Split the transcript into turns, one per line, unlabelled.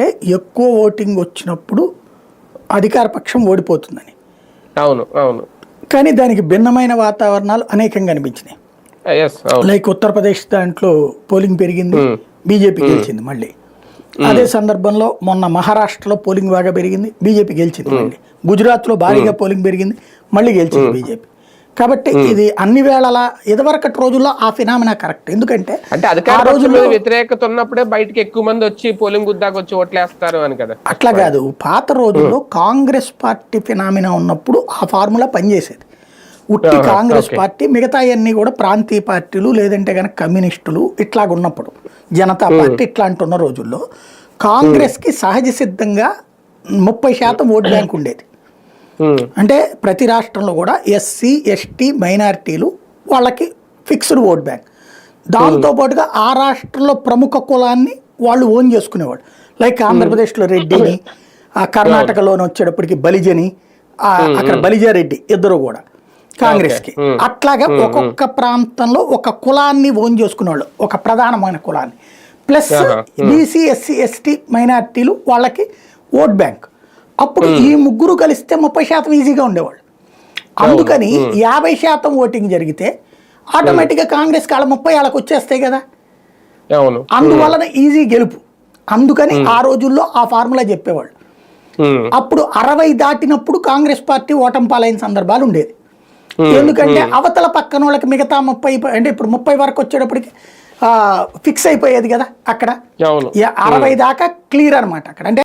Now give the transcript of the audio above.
అంటే ఎక్కువ ఓటింగ్ వచ్చినప్పుడు అధికార పక్షం ఓడిపోతుందని.
అవును అవును.
కానీ దానికి భిన్నమైన వాతావరణాలు అనేకం కనిపించినాయి. లైక్ ఉత్తరప్రదేశ్ దాంట్లో పోలింగ్ పెరిగింది బీజేపీ గెలిచింది మళ్ళీ. అదే సందర్భంలో మొన్న మహారాష్ట్రలో పోలింగ్ బాగా పెరిగింది బీజేపీ గెలిచింది మళ్ళీ. గుజరాత్లో భారీగా పోలింగ్ పెరిగింది మళ్ళీ గెలిచింది బీజేపీ. కాబట్టి ఇది అన్ని వేళలా ఇదివరకటి రోజుల్లో ఆ ఫినామినా కరెక్ట్. ఎందుకంటే
అంటే అధికార మీద వ్యతిరేకత ఉన్నప్పుడే బయటకి ఎక్కువ మంది వచ్చి పోలింగ్ బుద్ధాకి వచ్చి ఓట్లేస్తారు అని కదా.
అట్లా కాదు. పాత రోజుల్లో కాంగ్రెస్ పార్టీ ఫినామినా ఉన్నప్పుడు ఆ ఫార్ములా పనిచేసేది. ఉట్టి కాంగ్రెస్ పార్టీ మిగతా అన్ని కూడా ప్రాంతీయ పార్టీలు లేదంటే కనుక కమ్యూనిస్టులు ఇట్లాగ ఉన్నప్పుడు జనతా పార్టీ ఇట్లాంటి ఉన్న రోజుల్లో కాంగ్రెస్కి సహజ సిద్ధంగా ముప్పై శాతం ఓట్ బ్యాంక్ ఉండేది. అంటే ప్రతి రాష్ట్రంలో కూడా ఎస్సీ ఎస్టీ మైనారిటీలు వాళ్ళకి ఫిక్స్డ్ ఓట్ బ్యాంక్. దాంతో పాటుగా ఆ రాష్ట్రంలో ప్రముఖ కులాన్ని వాళ్ళు ఓన్ చేసుకునేవాడు లైక్ ఆంధ్రప్రదేశ్లో రెడ్డిని ఆ కర్ణాటకలోని వచ్చేటప్పటికి బలిజని అక్కడ బలిజా రెడ్డి ఇద్దరు కూడా కాంగ్రెస్కి. అట్లాగా ఒక్కొక్క ప్రాంతంలో ఒక కులాన్ని ఓన్ చేసుకునేవాళ్ళు ఒక ప్రధానమైన కులాన్ని. ప్లస్ బీసీ ఎస్సీ ఎస్టీ మైనారిటీలు వాళ్ళకి ఓట్ బ్యాంక్. అప్పుడు ఈ ముగ్గురు కలిస్తే ముప్పై శాతం ఈజీగా ఉండేవాళ్ళు. అందుకని యాభై శాతం ఓటింగ్ జరిగితే ఆటోమేటిక్గా కాంగ్రెస్ కాళ్ళ ముప్పై వాళ్ళకి వచ్చేస్తాయి కదా. అందువలన ఈజీ గెలుపు. అందుకని ఆ రోజుల్లో ఆ ఫార్ములా చెప్పేవాళ్ళు. అప్పుడు అరవై దాటినప్పుడు కాంగ్రెస్ పార్టీ ఓటమి పాలైన సందర్భాలు ఉండేది ఎందుకంటే అవతల పక్కన వాళ్ళకి మిగతా ముప్పై అంటే ఇప్పుడు ముప్పై వరకు వచ్చేటప్పటికి ఫిక్స్ అయిపోయేది కదా అక్కడ. అరవై దాకా క్లియర్ అనమాట అక్కడ. అంటే